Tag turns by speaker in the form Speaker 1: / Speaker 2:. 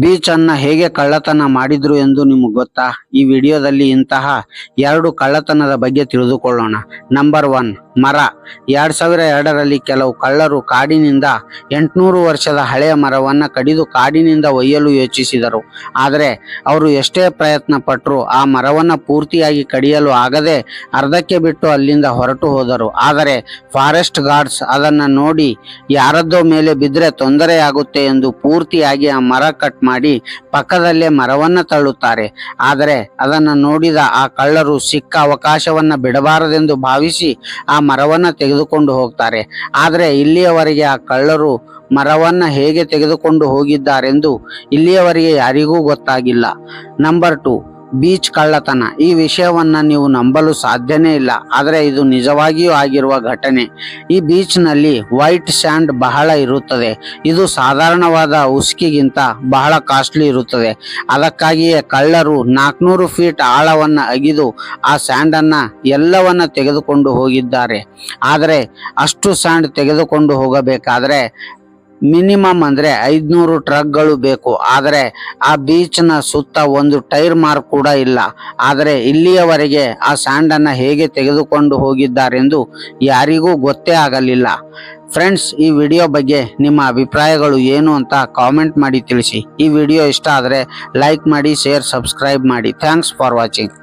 Speaker 1: Beach ಅನ್ನ ಹೇಗೆ ಕಳ್ಳತನ ಮಾಡಿದ್ರು ಎಂದು ನಿಮಗೆ ಗೊತ್ತಾ? ಈ ವಿಡಿಯೋದಲ್ಲಿ ಇಂತಹ ಎರಡು ಕಳ್ಳತನದ ಬಗ್ಗೆ ತಿಳಿದುಕೊಳ್ಳೋಣ. ನಂಬರ್ ಒನ್ ಮರ. ಎರಡ್ ಸಾವಿರ ಎರಡರಲ್ಲಿ ಕೆಲವು ಕಳ್ಳರು ಕಾಡಿನಿಂದ ಎಂಟುನೂರು ವರ್ಷದ ಹಳೆಯ ಮರವನ್ನು ಕಡಿದು ಕಾಡಿನಿಂದ ಒಯ್ಯಲು ಯೋಚಿಸಿದರು. ಆದರೆ ಅವರು ಎಷ್ಟೇ ಪ್ರಯತ್ನ ಪಟ್ಟರು ಆ ಮರವನ್ನು ಪೂರ್ತಿಯಾಗಿ ಕಡಿಯಲು ಆಗದೆ ಅರ್ಧಕ್ಕೆ ಬಿಟ್ಟು ಅಲ್ಲಿಂದ ಹೊರಟು ಹೋದರು. ಆದರೆ ಫಾರೆಸ್ಟ್ ಗಾರ್ಡ್ಸ್ ಅದನ್ನು ನೋಡಿ ಯಾರದ್ದೋ ಮೇಲೆ ಬಿದ್ದರೆ ತೊಂದರೆಯಾಗುತ್ತೆ ಎಂದು ಪೂರ್ತಿಯಾಗಿ ಆ ಮರ ಕಟ್ ಮಾಡಿ ಪಕ್ಕದಲ್ಲೇ ಮರವನ್ನು ತಳ್ಳುತ್ತಾರೆ. ಆದರೆ ಅದನ್ನು ನೋಡಿದ ಆ ಕಳ್ಳರು ಸಿಕ್ಕ ಅವಕಾಶವನ್ನ ಬಿಡಬಾರದೆಂದು ಭಾವಿಸಿ ಆ ಮರವನ್ನ ತೆಗೆದುಕೊಂಡು ಹೋಗ್ತಾರೆ. ಆದರೆ ಇಲ್ಲಿಯವರೆಗೆ ಆ ಕಳ್ಳರು ಮರವನ್ನು ಹೇಗೆ ತೆಗೆದುಕೊಂಡು ಹೋಗಿದ್ದಾರೆಂದು ಇಲ್ಲಿಯವರೆಗೆ ಯಾರಿಗೂ ಗೊತ್ತಾಗಿಲ್ಲ. ನಂಬರ್ ಟು ಬೀಚ್ ಕಳ್ಳತನ. ಈ ವಿಷಯವನ್ನ ನೀವು ನಂಬಲು ಸಾಧ್ಯನೇ ಇಲ್ಲ. ಆದರೆ ಇದು ನಿಜವಾಗಿಯೂ ಆಗಿರುವ ಘಟನೆ. ಈ ಬೀಚ್ನಲ್ಲಿ ವೈಟ್ ಸ್ಯಾಂಡ್ ಬಹಳ ಇರುತ್ತದೆ. ಇದು ಸಾಧಾರಣವಾದ ಉಸುಕಿಗಿಂತ ಬಹಳ ಕಾಸ್ಟ್ಲಿ ಇರುತ್ತದೆ. ಅದಕ್ಕಾಗಿಯೇ ಕಳ್ಳರು ನಾಲ್ಕುನೂರು ಫೀಟ್ ಆಳವನ್ನ ಅಗಿದು ಆ ಸ್ಯಾಂಡನ್ನ ಎಲ್ಲವನ್ನ ತೆಗೆದುಕೊಂಡು ಹೋಗಿದ್ದಾರೆ. ಆದರೆ ಅಷ್ಟು ಸ್ಯಾಂಡ್ ತೆಗೆದುಕೊಂಡು ಹೋಗಬೇಕಾದ್ರೆ ಮಿನಿಮಮ್ ಅಂದ್ರೆ ಐದ್ನೂರು ಟ್ರಕ್ಗಳು ಬೇಕು. ಆದರೆ ಆ ಬೀಚ್ನ ಸುತ್ತ ಒಂದು ಟೈರ್ ಮಾರ್ಕ್ ಕೂಡ ಇಲ್ಲ. ಆದರೆ ಇಲ್ಲಿಯವರೆಗೆ ಆ ಸ್ಯಾಂಡನ್ನು ಹೇಗೆ ತೆಗೆದುಕೊಂಡು ಹೋಗಿದ್ದಾರೆಂದು ಯಾರಿಗೂ ಗೊತ್ತೇ ಆಗಲಿಲ್ಲ. ಫ್ರೆಂಡ್ಸ್ ಈ ವಿಡಿಯೋ ಬಗ್ಗೆ ನಿಮ್ಮ ಅಭಿಪ್ರಾಯಗಳು ಏನು ಅಂತ ಕಾಮೆಂಟ್ ಮಾಡಿ ತಿಳಿಸಿ. ಈ ವಿಡಿಯೋ ಇಷ್ಟ ಆದರೆ ಲೈಕ್ ಮಾಡಿ ಶೇರ್ ಸಬ್ಸ್ಕ್ರೈಬ್ ಮಾಡಿ. Thanks for watching